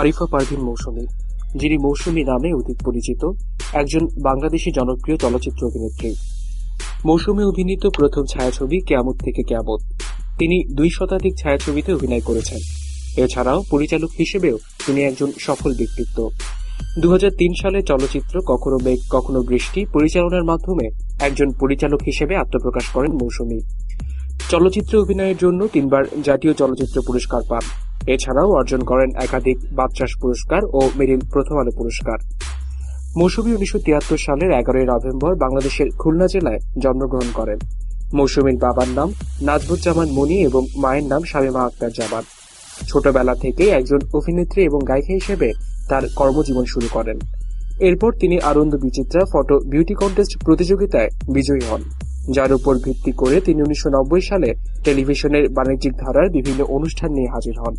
আরিফা পারভিন মৌসুমী, যিনি মৌসুমী নামে অধিক পরিচিত, একজন বাংলাদেশি জনপ্রিয় চলচ্চিত্র অভিনেত্রী। মৌসুমী অভিনীত প্রথম ছায়াছবি কেয়ামত থেকে কেয়ামত। তিনি দুই শতাধিক ছায়াছবিতে অভিনয় করেছেন। এছাড়াও পরিচালক হিসেবেও তিনি একজন সফল ব্যক্তিত্ব। দু হাজার তিন সালে চলচ্চিত্র কখনো মেঘ, কখনো বৃষ্টি পরিচালনার মাধ্যমে একজন পরিচালক হিসেবে আত্মপ্রকাশ করেন মৌসুমী। চলচ্চিত্রে অভিনয়ের জন্য তিনবার জাতীয় চলচ্চিত্র পুরস্কার পান। এছাড়াও অর্জন করেন একাধিক বাদশাস পুরস্কার ও মেরিল প্রথম আলো পুরস্কার। মৌসুমী উনিশশো তিয়াত্তর সালের এগারোই নভেম্বর বাংলাদেশের খুলনা জেলায় জন্মগ্রহণ করেন। মৌসুমীর বাবার নাম নাজবুজ্জামান মনি এবং মায়ের নাম শামীমা আক্তার জামান। ছোটবেলা থেকেই একজন অভিনেত্রী এবং গায়িকা হিসেবে তার কর্মজীবন শুরু করেন। এরপর তিনি Ananda Bichitra photo beauty contest প্রতিযোগিতায় বিজয়ী হন। যার উপর ভিত্তি করে তিনি উনিশশো নব্বই সালে টেলিভিশনের বাণিজ্যিক ধারার বিভিন্ন অনুষ্ঠান নিয়ে হাজির হন।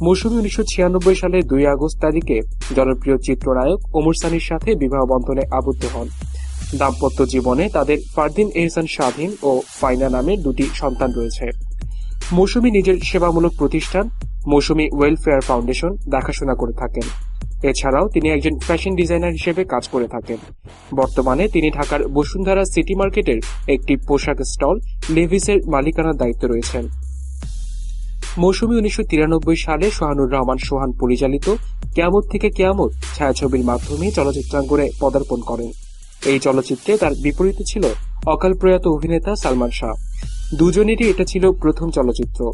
মৌসুমী উনিশশো ছিয়ানব্বই সালে দুই আগস্ট তারিখে জনপ্রিয় চিত্রনায়ক ওমর সানির সাথে বিবাহ বন্ধনে আবদ্ধ হন। দাম্পত্য জীবনে তাদের ফারদিন এহসান স্বাধীন ও ফাইনা নামের দুটি সন্তান রয়েছে। মৌসুমী নিজের সেবামূলক প্রতিষ্ঠান, মৌসুমী ওয়েলফেয়ার ফাউন্ডেশন দেখাশোনা করে থাকেন। এছাড়াও তিনি একজন ফ্যাশন ডিজাইনার হিসেবে কাজ করে থাকেন। বর্তমানে তিনি ঢাকার বসুন্ধরা সিটি মার্কেটের একটি পোশাক স্টল লেভিসের মালিকানার দায়িত্ব রয়েছেন। মৌসুমি উনিশশো তিরানব্বই সালে সোহানুর রহমান সোহান পরিচালিত কেয়ামত থেকে কেয়ামত ছায়াছবির মাধ্যমে চলচ্চিত্রাঙ্গনে পদার্পণ করেন। এই চলচ্চিত্রে তার বিপরীতে ছিল অকাল প্রয়াত অভিনেতা সালমান শাহ। দুজনেরই এটা ছিল প্রথম চলচ্চিত্র।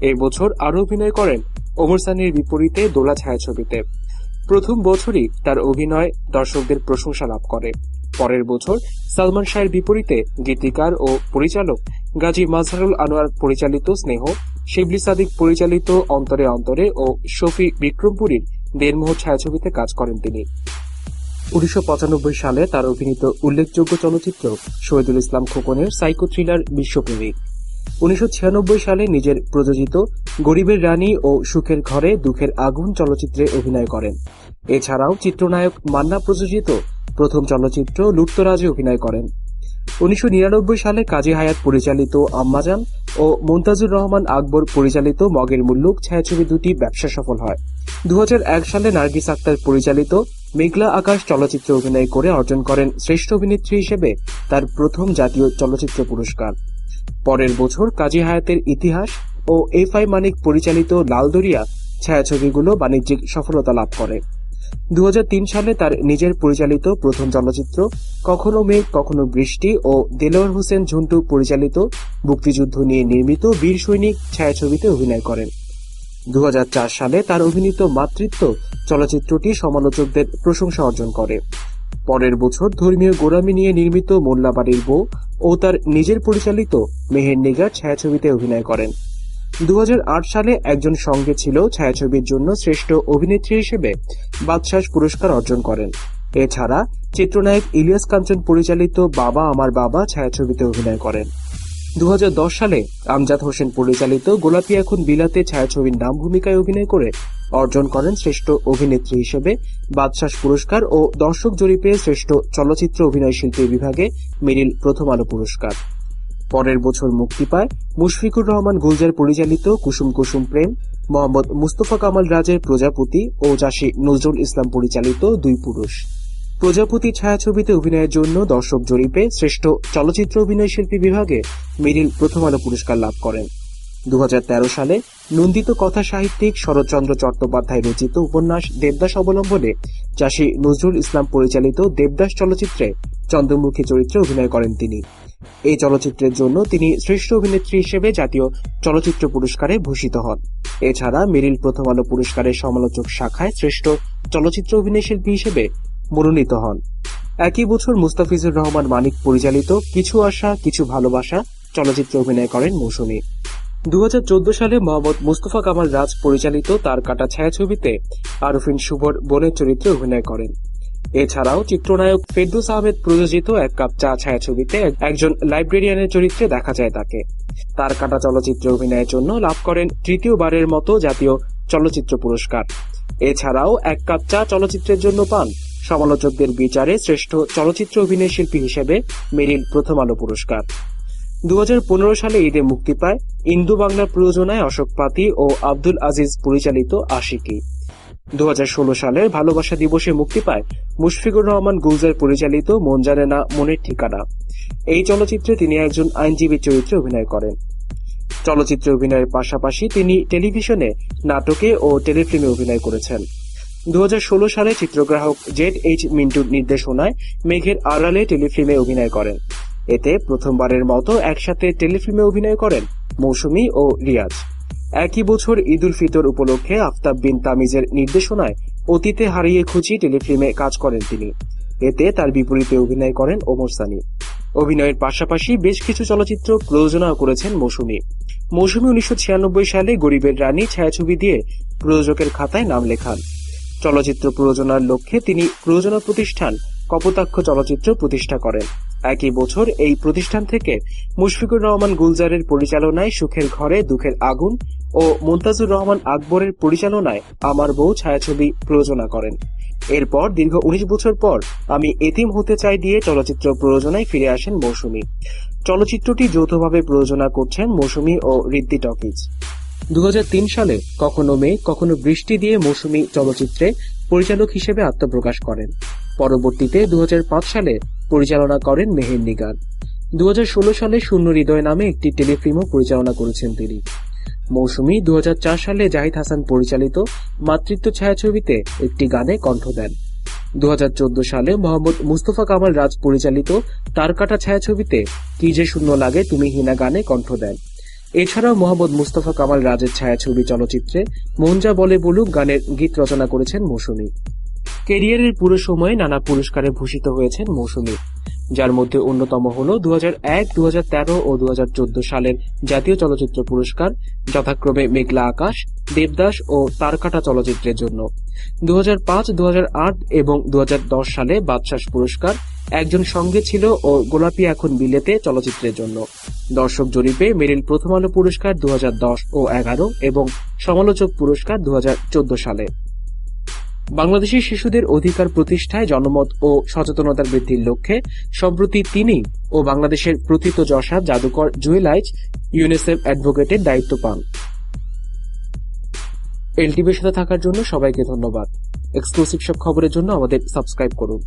এই বছর আরও অভিনয় করেন ওমর সানির বিপরীতে দোলা ছায়াছবিতে। প্রথম বছরই তার অভিনয় দর্শকদের প্রশংসা লাভ করে। পরের বছর সালমান শাহের বিপরীতে গীতিকার ও পরিচালক গাজী মাজহারুল আনোয়ার পরিচালিত স্নেহ, শিবলি সাদিক পরিচালিত অন্তরে অন্তরে ও শফি বিক্রমপুরীর দেড়মোহ ছায়াছবিতে কাজ করেন তিনি। উনিশশো পঁচানব্বই সালে তার অভিনীত উল্লেখযোগ্য চলচ্চিত্র শহীদুল ইসলাম খোকনের সাইকো থ্রিলার বিশ্বপ্রেমিক উনিশশো ছিয়ানব্বই সালে নিজের প্রযোজিত গরিবের রানী ও সুখের ঘরে দুঃখের আগুন চলচ্চিত্রে অভিনয় করেন। এছাড়াও চিত্রনায়ক মান্না প্রযোজিত প্রথম চলচ্চিত্র লুটতরাজে অভিনয় করেন। উনিশশো নিরানব্বই সালে কাজী হায়াত পরিচালিত আম্মাজান ও মুমতাজুর রহমান আকবর পরিচালিত মগের মুল্লুক ছায়াছবি দুটি ব্যবসা সফল হয়। দু হাজার এক সালে নার্গিস আক্তার পরিচালিত মেঘলা আকাশ চলচ্চিত্রে অভিনয় করে অর্জন করেন শ্রেষ্ঠ অভিনেত্রী হিসেবে তার প্রথম জাতীয় চলচ্চিত্র পুরস্কার। পরের বছর কাজী হায়াতের ইতিহাস ও এফ আই মানিক পরিচালিত লালদরিয়া ছায়াছবিগুলো বাণিজ্যিক সফলতা লাভ করে। দু সালে তার নিজের পরিচালিত প্রথম চলচ্চিত্র কখনো মেঘ, কখনো বৃষ্টি ও দেলোয়ার হোসেন ঝন্টু পরিচালিত মুক্তিযুদ্ধ নিয়ে নির্মিত বীর সৈনিক ছায়াছবিতে অভিনয় করেন। দু হাজার চার সালে তার অভিনীত মাতৃত্ব চলচ্চিত্রটি সমালোচকদের প্রশংসা অর্জন করে। পরের বছর ধর্মীয় গোড়ামি নিয়ে নির্মিত মোল্লাবাড়ির বউ ও তার নিজের পরিচালিত মেহের নিগার ছায়াছবিতে অভিনয় করেন। দু সালে একজন সঙ্গে ছিল ছায়াছবির জন্য শ্রেষ্ঠ অভিনেত্রী হিসেবে বাদশাস পুরস্কার অর্জন করেন। এছাড়া চিত্রনায়ক ইলিয়াস কাঞ্চন পরিচালিত বাবা আমার বাবা ছায়াছবিতে অভিনয় করেন। দু হাজার দশ সালে আমজাদ হোসেন পরিচালিত গোলাপি এখন বিলাতে ছায়াছবির নাম ভূমিকায় অভিনয় করে অর্জন করেন শ্রেষ্ঠ অভিনেত্রী হিসেবে। বাদশাস পুরস্কার ও দর্শক জরিপে শ্রেষ্ঠ চলচ্চিত্র অভিনয় শিল্পী বিভাগে মেরিল প্রথম আলো পুরস্কার। পরের বছর মুক্তি পায় মুশফিকুর রহমান গুলজার পরিচালিত কুসুম কুসুম প্রেম, মোহাম্মদ মুস্তফা কামাল রাজের প্রজাপতি ও চাষী নজরুল ইসলাম পরিচালিত দুই পুরুষ। প্রজাপতি ছায়াছবিতে অভিনয়ের জন্য দর্শক জরিপে শ্রেষ্ঠ চলচ্চিত্র অভিনয় শিল্পী বিভাগে মেরিল প্রথম আলো পুরস্কার লাভ করেন। দু হাজার তেরো সালে নন্দিত কথা সাহিত্যিক শরৎচন্দ্র চট্টোপাধ্যায় রচিত উপন্যাস দেবদাস অবলম্বনে চাষী নজরুল ইসলাম পরিচালিত দেবদাস চলচ্চিত্রে চন্দ্রমুখী চরিত্রে অভিনয় করেন তিনি। এই চলচ্চিত্রের জন্য তিনি শ্রেষ্ঠ অভিনেত্রী হিসেবে জাতীয় চলচ্চিত্র পুরস্কারে ভূষিত হন। এছাড়া মেরিল প্রথম আলো পুরস্কারের সমালোচক শাখায় শ্রেষ্ঠ চলচ্চিত্র অভিনয় শিল্পী হিসেবে মনোনীত হন। একই বছর মুস্তাফিজুর রহমান মানিক পরিচালিত কিছু আশা, কিছু ভালোবাসা চলচ্চিত্রে অভিনয় করেন মৌসুমী। দু হাজার চোদ্দ সালে মোহাম্মদ মুস্তফা কামাল রাজ পরিচালিত তার কাটা ছায়াছবিতে আরফিন শুভর বোনের চরিত্রে অভিনয় করেন। এছাড়াও চিত্রনায়ক ফেরদৌস আহমেদ প্রযোজিত এক কাপ চা ছায়াছবিতে একজন লাইব্রেরিয়ানের চরিত্রে দেখা যায় তাকে। তার কাটা চলচ্চিত্রে অভিনয়ের জন্য লাভ করেন তৃতীয়বারের মতো জাতীয় চলচ্চিত্র পুরস্কার। এছাড়াও এক কাপ চা চলচ্চিত্রের জন্য পান সমালোচকদের বিচারে শ্রেষ্ঠ চলচ্চিত্র অভিনয় শিল্পী হিসেবে মেরিল প্রথম আলো পুরস্কার। দু হাজার পনেরো সালে ঈদে মুক্তি পায় ইন্দু বাংলা প্রযোজনায় অশোক পাতি ও আব্দুল আজিজ পরিচালিত আশিকি। দু সালের ভালোবাসা দিবসে মুক্তি পায় মুশফিকুর রহমান গুলজার পরিচালিত মন জানে না মনের ঠিকানা। এই চলচ্চিত্রে তিনি একজন আইনজীবী চরিত্রে অভিনয় করেন। চলচ্চিত্রে অভিনয়ের পাশাপাশি তিনি টেলিভিশনে নাটকে ও টেলিফিল্মে অভিনয় করেছেন। দু হাজার ষোলো সালে চিত্রগ্রাহক জেড এইচ মিন্টুর নির্দেশনায় মেঘের আড়ালে টেলিফিল্মে অভিনয় করেন। এতে প্রথমবারের মতো একসাথে টেলিফিল্মে অভিনয় করেন মৌসুমী ও রিয়াজ। একই বছর ঈদ উল ফিতর উপলক্ষে আফতাব বিন তামিজের নির্দেশনায় অতীতে হারিয়ে খুঁজি টেলিফিল্মে কাজ করেন তিনি। এতে তার বিপরীতে অভিনয় করেন ওমর সানি। অভিনয়ের পাশাপাশি বেশ কিছু চলচ্চিত্র প্রযোজনাও করেছেন মৌসুমী। মৌসুমী উনিশশো ছিয়ানব্বই সালে গরিবের রানী ছায়াছবি দিয়ে প্রযোজকের খাতায় নাম লেখান। চলচ্চিত্র প্রযোজনার লক্ষ্যে তিনি প্রযোজনা প্রতিষ্ঠান কপোতাক্ষ চলচ্চিত্র প্রতিষ্ঠা করেন। একই বছর এই প্রতিষ্ঠান থেকে মুশফিকুর রহমান গুলজারের পরিচালনায় সুখের ঘরে দুঃখের আগুন ও মুনতাজুর রহমান আকবরের পরিচালনায় আমার বউ ছায়াছবি প্রযোজনা করেন। এরপর দীর্ঘ উনিশ বছর পর আমি এতিম হতে চাই দিয়ে চলচ্চিত্র প্রযোজনায় ফিরে আসেন মৌসুমী। চলচ্চিত্রটি যৌথভাবে প্রযোজনা করছেন মৌসুমী ও রিদ্দি টকিজ। দু হাজার তিন সালে কখনো মেঘ কখনো বৃষ্টি দিয়ে মৌসুমী চলচ্চিত্রে পরিচালক হিসেবে আত্মপ্রকাশ করেন। পরবর্তীতে দু হাজার পাঁচ সালে পরিচালনা করেন মেহের নিগার। দু সালে শূন্য হৃদয় নামে একটি টেলিফিল্মও পরিচালনা করেছেন তিনি। মৌসুমি দু হাজার চার সালে জাহিদ হাসান পরিচালিত মাতৃত্ব ছায়াছবিতে একটি গানে কণ্ঠ দেন। দু হাজার চোদ্দ সালে মোহাম্মদ মুস্তফা কামাল রাজ পরিচালিত তারকাটা ছায়াছবিতে কি যে শূন্য লাগে তুমি হিনা গানে কণ্ঠ দেন। এছাড়াও মোহাম্মদ মুস্তফা কামাল রাজের ছায়াছবি চলচ্চিত্রে মঞ্জা বলে বলুক গানের গীত রচনা করেছেন মৌসুমী। কেরিয়ারের পুরো সময়ে নানা পুরস্কারে ভূষিত হয়েছেন মৌসুমী। যার মধ্যে অন্যতম হল দু এক ও দু হাজার চোদ্দ সালের জাতীয় চলচ্চিত্র পুরস্কার, যথাক্রমে মেঘলা আকাশ, দেবদাস ও তারকাটা চলচ্চিত্রের জন্য। দু পাঁচ দু আট এবং দু হাজার দশ সালে বাদশাস পুরস্কার একজন সঙ্গে ছিল ও গোলাপি এখন বিলেতে চলচ্চিত্রের জন্য। দর্শক জরিপে মেরিল প্রথম আলো পুরস্কার দু হাজার দশ ও এগারো এবং সমালোচক পুরস্কার দু হাজার চোদ্দ সালে। বাংলাদেশের শিশুদের অধিকার প্রতিষ্ঠায় জনমত ও সচেতনতার বৃদ্ধির লক্ষ্যে সম্প্রতি তিনি ও বাংলাদেশের প্রথিত যশা জাদুকর জুয়েলাইজ ইউনিসেফ অ্যাডভোকেটের দায়িত্ব পান। এলটিভির সাথে থাকার জন্য সবাইকে ধন্যবাদ। এক্সক্লুসিভ সব খবরের জন্য আমাদের সাবস্ক্রাইব করুন।